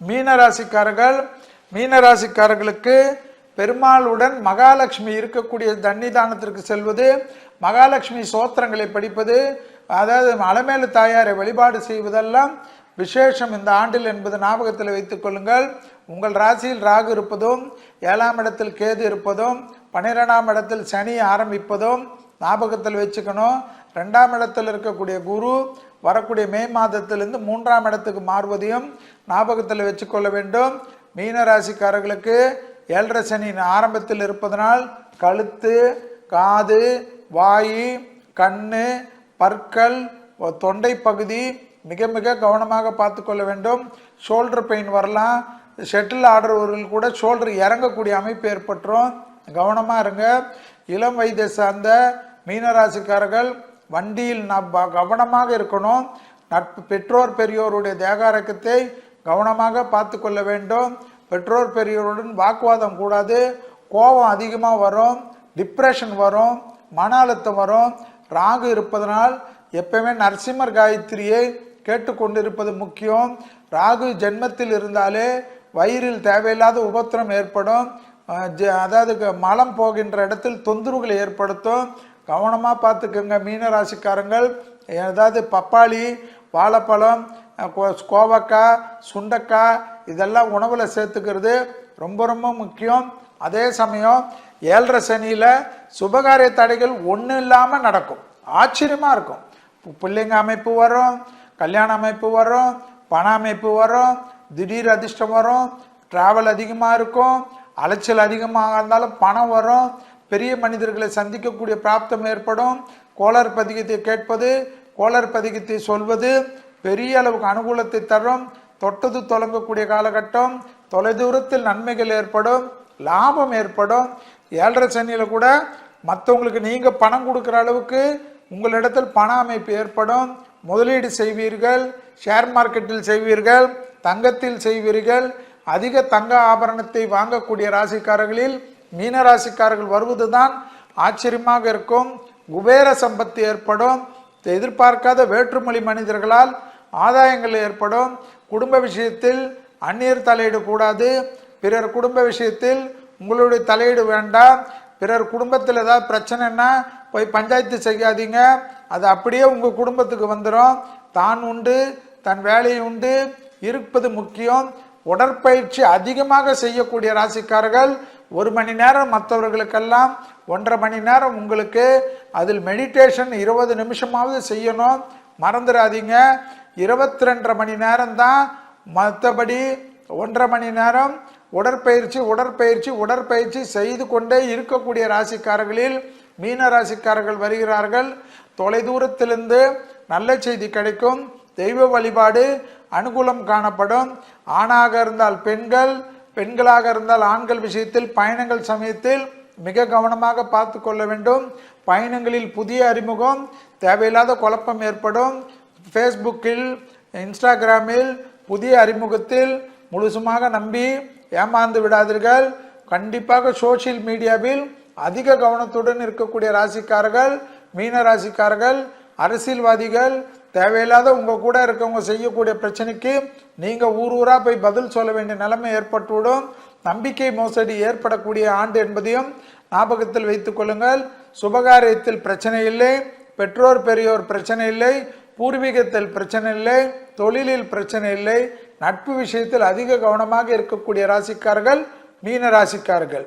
மீனராசிக்காரர்கள் மீனராசிக்காரர்களுக்கு பெருமாளுடன் மகாலட்சுமி இருக்கக்கூடிய தன்னிதானத்திற்கு செல்வது மகாலட்சுமி சோத்திரங்களை படிப்பது அதாவது அலமேலு தாயாரை வழிபாடு செய்வதெல்லாம் விசேஷம் இந்த ஆண்டில் என்பது ஞாபகத்தில் வைத்துக் கொள்ளுங்கள். உங்கள் ராசியில் ராகு இருப்பதும் ஏழாம் இடத்தில் கேது இருப்பதும் பன்னிரெண்டாம் இடத்தில் சனி ஆரம்பிப்பதும் ஞாபகத்தில் வச்சுக்கணும். ரெண்டாம் இடத்தில் இருக்கக்கூடிய குரு வரக்கூடிய மே மாதத்திலிருந்து மூன்றாம் இடத்துக்கு மாறுவதையும் ஞாபகத்தில் வச்சுக்கொள்ள வேண்டும். மீன ராசிக்காரர்களுக்கு ஏழரை சனி ஆரம்பத்தில் இருப்பதனால் கழுத்து காது வாய் கண்ணு பற்கள் தொண்டை பகுதி மிக மிக கவனமாக பார்த்து கொள்ள வேண்டும். ஷோல்டர் பெயின் வரலாம். ஷட்டில் ஆடுறவர்கள் கூட ஷோல்டர் இறங்கக்கூடிய அமைப்பு ஏற்பட்டுரும். கவனமாக இருங்க. இளம் வயதை சார்ந்த மீனராசிக்காரர்கள் வண்டியில் ந- கவனமாக இருக்கணும். நட்பு பெற்றோர் பெரியோருடைய தேகாரக்கத்தை கவனமாக பார்த்து கொள்ள வேண்டும். பெற்றோர் பெரியோருடன் வாக்குவாதம் கூடாது. கோபம் அதிகமாக வரும். டிப்ரெஷன் வரும். மன அழுத்தம் வரும். ராகு இருப்பதனால் எப்பவுமே நரசிம்மர் காயத்ரியை கேட்டுக்கொண்டிருப்பது முக்கியம். ராகு ஜென்மத்தில் இருந்தாலே வயிறில் தேவையில்லாத உபத்திரம் ஏற்படும். அதாவது க- மலம் போகின்ற இடத்தில் தொந்தரவுகளை ஏற்படுத்தும். கவனமாக பார்த்துக்கோங்க. மீன ராசிக்காரங்கள் ஏதாவது பப்பாளி வாழைப்பழம் கோ- கோவக்காய் சுண்டக்காய் இதெல்லாம் உணவில் சேர்த்துக்கிறது ரொம்ப ரொம்ப முக்கியம். அதே சமயம் ஏழரை சனியில் சுபகாரிய தடைகள் ஒன்றும் இல்லாமல் நடக்கும். ஆச்சரியமாக இருக்கும். பிள்ளைங்க அமைப்பு வரும் கல்யாண அமைப்பு வரும் பண அமைப்பு வரும் திடீர் அதிர்ஷ்டம் வரும் ட்ராவல் அதிகமாக இருக்கும் அலைச்சல் அதிகமாக இருந்தாலும் பணம் வரும் பெரிய மனிதர்களை சந்திக்கக்கூடிய பிராப்தம் ஏற்படும். கோளர் பதிகத்தை கேட்பது கோளர் பதிகத்தை சொல்வது பெரிய அளவுக்கு அனுகூலத்தை தரும். தொட்டது தொடங்கக்கூடிய காலகட்டம் தொலைதூரத்தில் நன்மைகள் ஏற்படும் லாபம் ஏற்படும். ஏழரை சனியில் கூட மற்றவங்களுக்கு நீங்கள் பணம் கொடுக்குற அளவுக்கு உங்களிடத்தில் பண அமைப்பு ஏற்படும். முதலீடு செய்வீர்கள் ஷேர் மார்க்கெட்டில் செய்வீர்கள் தங்கத்தில் செய்வீர்கள். அதிக தங்க ஆபரணத்தை வாங்கக்கூடிய ராசிக்காரர்களில் மீன ராசிக்காரர்கள் வருவதுதான் ஆச்சரியமாக இருக்கும். குபேர சம்பத்து ஏற்படும். எதிர்பார்க்காத வேற்றுமொழி மனிதர்களால் ஆதாயங்கள் ஏற்படும். குடும்ப விஷயத்தில் அந்நியர் தலையிட கூடாது. பிறர் குடும்ப விஷயத்தில் உங்களுடைய தலையீடு வேண்டாம். பிறர் குடும்பத்தில் ஏதாவது பிரச்சனைன்னா போய் பஞ்சாயத்து செய்யாதீங்க. அது அப்படியே உங்கள் குடும்பத்துக்கு வந்துடும் தான் உண்டு தன் வேலையை உண்டு இருப்பது முக்கியம். உடற்பயிற்சி அதிகமாக செய்யக்கூடிய ராசிக்காரர்கள் ஒரு மணி நேரம் மற்றவர்களுக்கெல்லாம் ஒன்றரை மணி நேரம் உங்களுக்கு அதில் மெடிடேஷன் இருபது நிமிஷமாவது செய்யணும். மறந்துடாதீங்க இருபத்தி ரெண்டரை மணி நேரம் தான் மற்றபடி ஒன்றரை மணி நேரம் உடற்பயிற்சி உடற்பயிற்சி உடற்பயிற்சி செய்து கொண்டே இருக்கக்கூடிய ராசிக்காரர்களில் மீன ராசிக்காரர்கள் வருகிறார்கள். தொலைதூரத்திலிருந்து நல்ல செய்தி கிடைக்கும். தெய்வ வழிபாடு அனுகூலம் காணப்படும். ஆணாக இருந்தால் பெண்கள் பெண்களாக இருந்தால் ஆண்கள் விஷயத்தில் பயணங்கள் சமயத்தில் மிக கவனமாக பார்த்து கொள்ள வேண்டும். பயணங்களில் புதிய அறிமுகம் தேவையில்லாத குழப்பம் ஏற்படும். ஃபேஸ்புக்கில் இன்ஸ்டாகிராமில் புதிய அறிமுகத்தில் முழுசுமாக நம்பி ஏமாந்து விடாதீர்கள். கண்டிப்பாக சோஷியல் மீடியாவில் அதிக கவனத்துடன் இருக்கக்கூடிய ராசிக்காரர்கள் மீன ராசிக்காரர்கள் அரசியல்வாதிகள் தேவையில்லாத உங்கள் கூட இருக்கவங்க செய்யக்கூடிய பிரச்சனைக்கு நீங்கள் ஊர் ஊராக போய் பதில் சொல்ல வேண்டிய நிலைமை ஏற்பட்டுவிடும். நம்பிக்கை மோசடி ஏற்படக்கூடிய ஆண்டு என்பதையும் ஞாபகத்தில் வைத்துக் கொள்ளுங்கள். சுபகாரியத்தில் பிரச்சனை இல்லை. பெற்றோர் பெரியோர் பிரச்சனை இல்லை. பூர்வீகத்தில் பிரச்சனை இல்லை. தொழிலில் பிரச்சனை இல்லை. நட்பு விஷயத்தில் அதிக கவனமாக இருக்கக்கூடிய ராசிக்காரர்கள் மீன ராசிக்காரர்கள்.